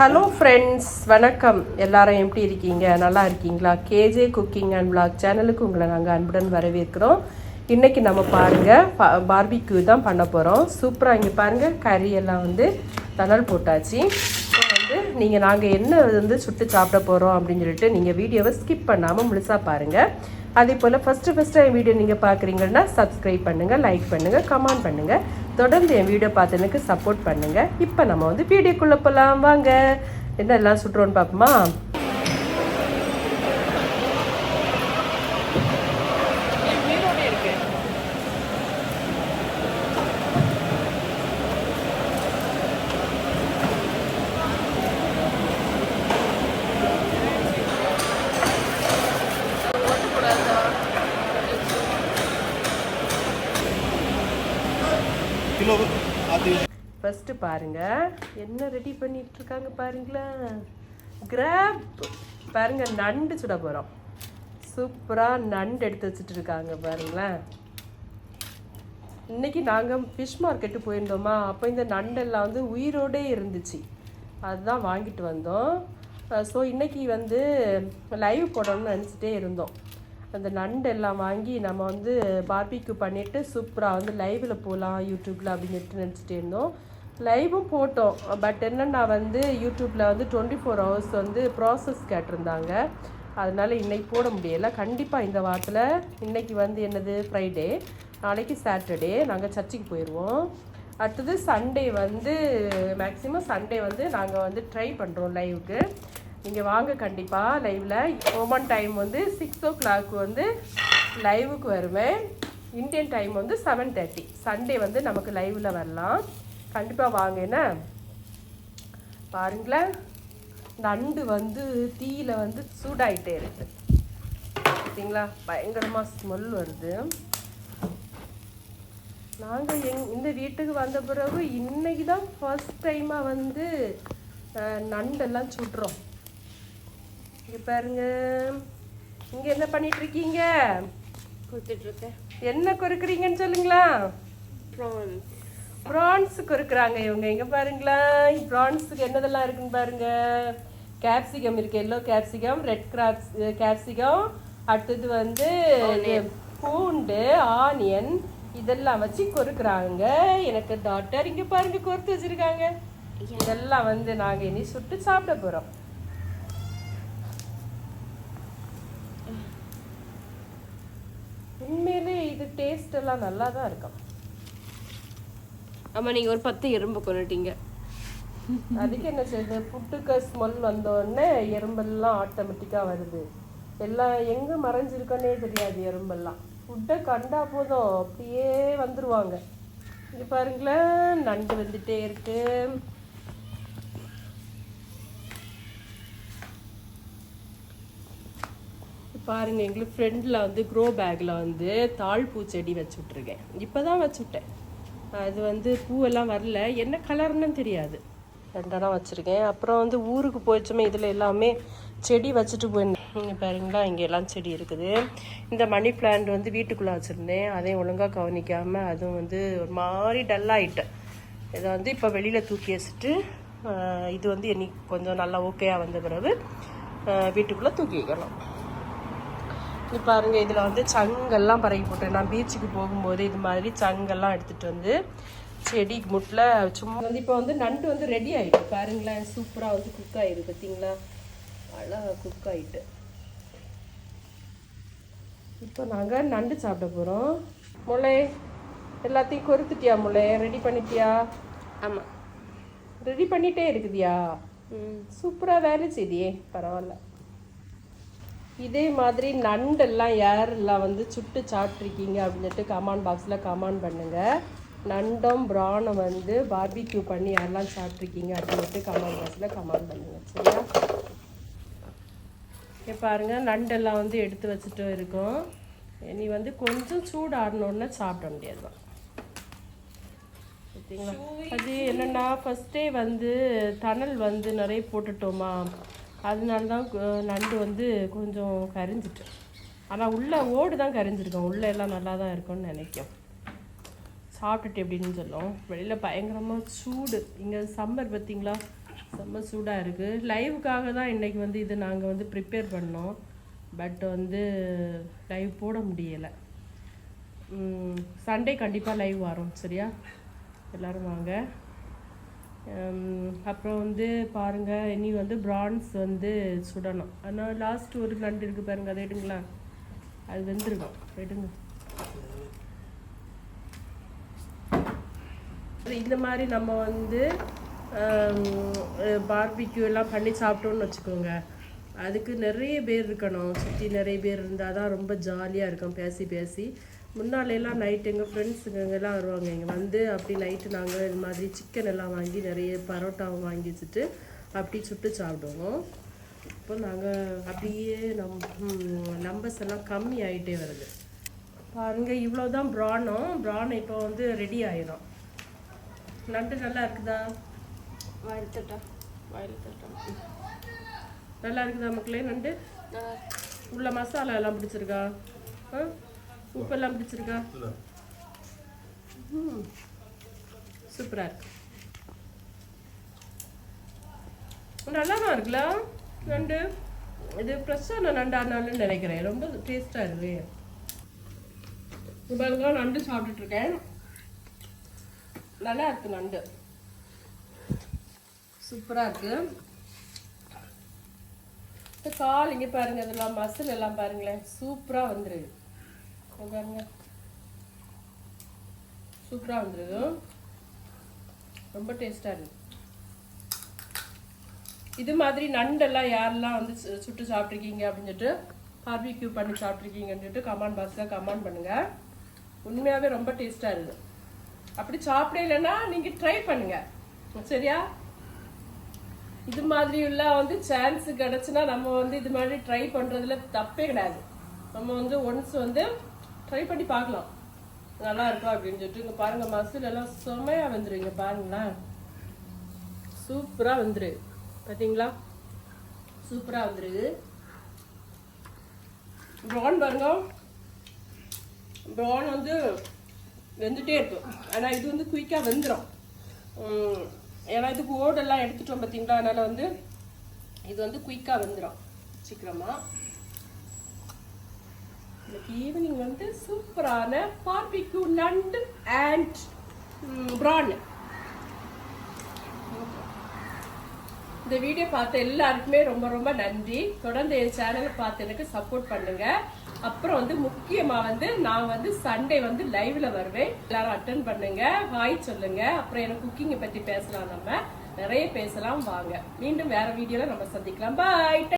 Hello friends வணக்கம். எல்லாரும் எப்படி இருக்கீங்க? நல்லா இருக்கீங்களா? கேஜே குக்கிங் அண்ட் பிளாக் சேனலுக்கு உங்களை நாங்கள் அன்புடன் வரவேற்கிறோம். இன்றைக்கி நம்ம பாருங்கள் பார்பிக்யூ தான் பண்ண போகிறோம் சூப்பராக இங்கே பாருங்கள் கறி எல்லாம் வந்து தணல் போட்டாச்சு. இப்போ வந்து நீங்கள் நாங்கள் என்ன வந்து சுட்டு சாப்பிட போகிறோம் அப்படின்னு சொல்லிட்டு நீங்கள் வீடியோவை ஸ்கிப் பண்ணாமல் முழுசாக பாருங்கள் அதே போல் ஃபஸ்ட்டு ஃபஸ்ட்டு என் வீடியோ நீங்கள் பார்க்குறீங்கன்னா சப்ஸ்கிரைப் பண்ணுங்கள் லைக் பண்ணுங்கள் கமெண்ட் பண்ணுங்கள் தொடர்ந்து என் வீடியோ பார்த்து எனக்கு சப்போர்ட் பண்ணுங்கள் இப்போ நம்ம வந்து வீடியோக்குள்ளே போகலாம் வாங்க. என்ன எல்லாம் சுட்டுறோன்னு பார்ப்போமா கிலோ அது ஃபஸ்ட்டு பாருங்க. என்ன ரெடி பண்ணிகிட்ருக்காங்க இருக்காங்க பாருங்களேன். கிராப் பாருங்க நண்டு சுட போகிறோம் சூப்பராக நண்டு எடுத்து வச்சுட்டு இருக்காங்க பாருங்களேன். இன்னைக்கு நாங்கள் ஃபிஷ் மார்க்கெட்டு போயிருந்தோமா அப்போ இந்த நண்டெல்லாம் வந்து உயிரோடே இருந்துச்சு. அதுதான் வாங்கிட்டு வந்தோம். ஸோ இன்னைக்கு வந்து லைவ் போடணும்னு நினச்சிட்டே இருந்தோம். அந்த நண்டு எல்லாம் வாங்கி நம்ம வந்து பார்பிக்யூ பண்ணிவிட்டு சூப்பராக வந்து லைவில் போகலாம் யூடியூப்பில் அப்படின்னு நினச்சிட்டே இருந்தோம். லைவும் போட்டோம். பட் என்னென்னா வந்து யூடியூப்பில் வந்து டுவெண்ட்டி ஃபோர் ஹவர்ஸ் வந்து ப்ராசஸ் கேட்டிருந்தாங்க. அதனால் இன்றைக்கி போட முடியலை. கண்டிப்பாக இந்த வாரத்தில் இன்றைக்கி வந்து என்னது? ஃப்ரைடே நாளைக்கு சாட்டர்டே நாங்கள் சர்ச்சுக்கு போயிடுவோம் அடுத்தது சண்டே வந்து மேக்ஸிமம் சண்டே வந்து நாங்கள் வந்து ட்ரை பண்ணுறோம் லைவுக்கு நீங்கள் வாங்க கண்டிப்பாக லைவில் ஓமன் டைம் வந்து சிக்ஸ் ஓ கிளாக் வந்து லைவுக்கு வருவேன். இந்தியன் டைம் வந்து செவன் தேர்ட்டி சண்டே வந்து நமக்கு லைவில் வரலாம். கண்டிப்பாக வாங்க என்ன? பாருங்களேன். நண்டு வந்து தீயில வந்து சூடாயிட்டே இருக்கு. பார்த்தீங்களா பயங்கரமாக ஸ்மெல் வருது. நாங்கள் எங் இந்த வீட்டுக்கு வந்த பிறகு இன்னைக்கு தான் ஃபர்ஸ்ட் டைமாக வந்து நண்டெல்லாம் சுடுறோம். இங்கே பாருங்க. இங்கே என்ன பண்ணிட்டு இருக்கீங்க? கொடுத்துட்டு இருக்கேன். என்ன கொறுக்குறீங்கன்னு சொல்லுங்களா ப்ரான்ஸ் ப்ரான்ஸ் கொறுக்குறாங்க இவங்க. இங்க பாருங்களா ப்ரான்ஸுக்கு என்னதெல்லாம் இருக்குன்னு பாருங்க. கேப்சிகம் இருக்கு. Yellow capsicum red grapes capsicum அடுத்தது வந்து பூண்டு ஆனியன் இதெல்லாம் வச்சு கொறுக்குறாங்க. எனக்கு டாக்டர் இங்க பாருங்க கொறுத்து வச்சிருக்காங்க. இதெல்லாம் வந்து நாங்க இனி சுட்டு சாப்பிட போறோம். உண்மையிலே இது டேஸ்ட் எல்லாம் நல்லா தான் இருக்கும். ஆமா நீங்க ஒரு பத்து எறும்பு கொண்டுட்டீங்க. அதுக்கு என்ன செய்யுது? புட்டுக்கு ஸ்மெல் வந்த உடனே எறும்பெல்லாம் ஆட்டோமேட்டிக்காக வருது. எல்லாம் எங்கே மறைஞ்சிருக்கோன்னே தெரியாது எறும்பெல்லாம். ஃபுட்டை கண்டா போதும் அப்படியே வந்துருவாங்க. இது பாருங்களேன் நண்டு வந்துட்டே இருக்கு. பாருங்க எங்களுக்கு ஃப்ரெண்டில் வந்து க்ரோ பேக்கில் வந்து தாழ் பூச்செடி வச்சு விட்ருக்கேன் இப்போ தான் வச்சு விட்டேன். அது வந்து பூவெல்லாம் வரல. என்ன கலர்னு தெரியாது. ரெண்டெல்லாம் வச்சுருக்கேன். அப்புறம் வந்து ஊருக்கு போயிடுச்சுமே இதில் எல்லாமே செடி வச்சுட்டு போயிருந்தேன் இங்க பாருங்களா இங்கே எல்லாம் செடி இருக்குது. இந்த மணி பிளான்ட் வந்து வீட்டுக்குள்ளே வச்சுருந்தேன். அதையும் ஒழுங்காக கவனிக்காமல் அதுவும் வந்து ஒரு மாதிரி டல்லாகிட்டேன் இதை வந்து இப்போ வெளியில் தூக்கி வச்சுட்டு இது வந்து என்னைக்கு கொஞ்சம் நல்லா ஓகேயாக வந்த பிறகு வீட்டுக்குள்ளே தூக்கி வைக்கலாம் இது பாருங்க இதில் வந்து சங்கெல்லாம் பறக்கி போட்டேன் நான் பீச்சுக்கு போகும்போது இது மாதிரி சங்கெல்லாம் எடுத்துட்டு வந்து செடி முட்டில் சும்மா வந்து இப்போ வந்து நண்டு வந்து ரெடி ஆயிட்டு. பாருங்களேன் சூப்பராக வந்து குக் ஆயிடுது பார்த்தீங்களா அழகாக குக் ஆயிட்டு. இப்போ நாங்கள் நண்டு சாப்பிட போகிறோம் முளை எல்லாத்தையும் கொறுத்துட்டியா முளை ரெடி பண்ணிட்டியா? ஆமா. ரெடி பண்ணிட்டே இருக்குதியா? ம். சூப்பராக வேலை செய்தியே. பரவாயில்ல. இதே மாதிரி நண்டெல்லாம் யாரெல்லாம் வந்து சுட்டு சாப்பிட்ருக்கீங்க அப்படின்ட்டு கமெண்ட் பாக்ஸில் கமெண்ட் பண்ணுங்க. நண்டும் ப்ரானை வந்து பார்பிக்யூ பண்ணி யாரெல்லாம் சாப்பிட்ருக்கீங்க அப்படின்ட்டு கமெண்ட் பாக்ஸில் கமெண்ட் பண்ணுங்க. சரியா? இங்க பாருங்க நண்டெல்லாம் வந்து எடுத்து வச்சுட்டு இருக்கோம். இனி வந்து கொஞ்சம் சூடு ஆடணுன்னு சாப்பிட முடியாது தான் பார்த்தீங்களா? அது என்னன்னா ஃபஸ்ட்டே வந்து தணல் வந்து நிறைய போட்டுட்டோமா? அதனால தான் நண்டு வந்து கொஞ்சம் கரிஞ்சிட்டு. ஆனால் உள்ளே ஓடு தான் கரிஞ்சிருக்கும். உள்ளே எல்லாம் நல்லா தான் இருக்கும்னு நினைக்கும். சாப்பிட்டுட்டு எப்படின்னு சொல்லும். வெளியில் பயங்கரமாக சூடு. இங்கே சம்மர் பார்த்தீங்களா? செம்ம சூடாக இருக்குது லைவுக்காக தான் இன்றைக்கி வந்து இது நாங்கள் வந்து ப்ரிப்பேர் பண்ணோம். பட் வந்து லைவ் போட முடியலை. சண்டே கண்டிப்பாக லைவ் வரும். சரியா? எல்லோரும் வாங்க. அப்புறம் வந்து பாருங்க இனி வந்து பிரான்ஸ் வந்து சுடணும். ஆனால் லாஸ்ட் ஒரு நண்டு இருக்குது பாருங்க அதை எடுங்களா? அது வெந்திருக்கும். எடுங்க. இந்த மாதிரி நம்ம வந்து பார்பிக்யூ எல்லாம் பண்ணி சாப்பிட்டோம்னு வச்சுக்கோங்க. அதுக்கு நிறைய பேர் இருக்கணும். சுற்றி நிறைய பேர் இருந்தால் தான் ரொம்ப ஜாலியாக இருக்கும் பேசி பேசி. முன்னால எல்லாம் நைட் எங்கள் ஃப்ரெண்ட்ஸுங்க எல்லாம் வருவாங்க. இங்கே வந்து அப்படி நைட்டு நாங்கள் இது மாதிரி சிக்கன் எல்லாம் வாங்கி நிறைய பரோட்டாவும் வாங்கி வச்சுட்டு அப்படி சுட்டு சாப்பிடுவோம். இப்போ நாங்கள் அப்படியே நம் நம்பர்ஸ் எல்லாம் கம்மி ஆகிட்டே வருது. பாருங்க இவ்வளோதான் ப்ரானும் ப்ரான் இப்போ வந்து ரெடி ஆயிடும் நண்டு நல்லா இருக்குதா? வாயில் தட்டா. வாயில் தட்டா. நல்லா இருக்குதா மக்களே நண்டு உள்ள மசாலா எல்லாம் பிடிச்சிருக்கா? ஆ? உப்பெல்லாம் பிடிச்சிருக்கா? சூப்பராக இருக்கு. நல்லா தான் இருக்குல்ல? நண்டு? இது ஃப்ரெஷ்ஷான நண்டானாலும் நினைக்கிறேன். ரொம்ப டேஸ்ட்டாக இருக்கு இப்போ நண்டு சாப்பிட்டுட்டு இருக்கேன் நல்லா இருக்கு நண்டு. சூப்பராக இருக்கு. இந்த கால் இங்கே பாருங்க இதெல்லாம் மசில் எல்லாம் பாருங்களேன். சூப்பராக வந்துருது இங்க பாருங்க சூப்பராக வந்துருது ரொம்ப டேஸ்டாக இருக்கு. இது மாதிரி நண்டெல்லாம் யாரெல்லாம் வந்து சுட்டு சாப்பிட்ருக்கீங்க அப்படின்னு சொல்லிட்டு பார்பிக்யூ பண்ணி சாப்பிட்ருக்கீங்கன்னு சொல்லிட்டு கமெண்ட் பாக்ஸில் கமெண்ட் பண்ணுங்க. உண்மையாகவே ரொம்ப டேஸ்ட்டாக இருக்குது அப்படி சாப்பிடலைன்னா நீங்கள் ட்ரை பண்ணுங்க. சரியா? இது மாதிரி உள்ள வந்து சான்ஸ் கிடைச்சுன்னா நம்ம வந்து இது மாதிரி ட்ரை பண்றதுல தப்பே கிடையாது. நம்ம வந்து ஒன்ஸ் வந்து ட்ரை பண்ணி பார்க்கலாம். நல்லா இருக்கும் அப்படின்னு சொல்லிட்டு இங்கே பாருங்க மசில் எல்லாம் செமையா வந்துருங்க பாருங்களேன் சூப்பராக வந்துரு. பார்த்தீங்களா சூப்பராக வந்துருது ப்ரௌன் பாருங்க. ப்ரௌன் வந்து வெந்துட்டே இருக்கும். ஆனால் இது வந்து குயிக்காக வெந்துடும் ஏன்னா இதுக்கு ஓடெல்லாம் எடுத்துட்டோம் பார்த்தீங்களா அதனால் வந்து இது வந்து குயிக்காக வந்துடும் சீக்கிரமாக இன்னைக்கு ஈவினிங் வந்து சூப்பரான பார்பிக்யூ நண்டு அண்ட் ப்ரான் இந்த வீடியோ பார்த்த எல்லாருக்குமே ரொம்ப ரொம்ப நன்றி. தொடர்ந்து என் சேனலை பார்த்து எனக்கு சப்போர்ட் பண்ணுங்க. அப்புறம் வந்து முக்கியமாக வந்து நான் வந்து சண்டே வந்து லைவ்ல வருவேன். எல்லாரும் அட்டன் பண்ணுங்க. வாய் சொல்லுங்க. அப்புறம் எனக்கு குக்கிங்கை பத்தி பேசலாம் நம்ம. நிறைய பேசலாம் வாங்க. மீண்டும் வேற வீடியோல நம்ம சந்திக்கலாம். பாய்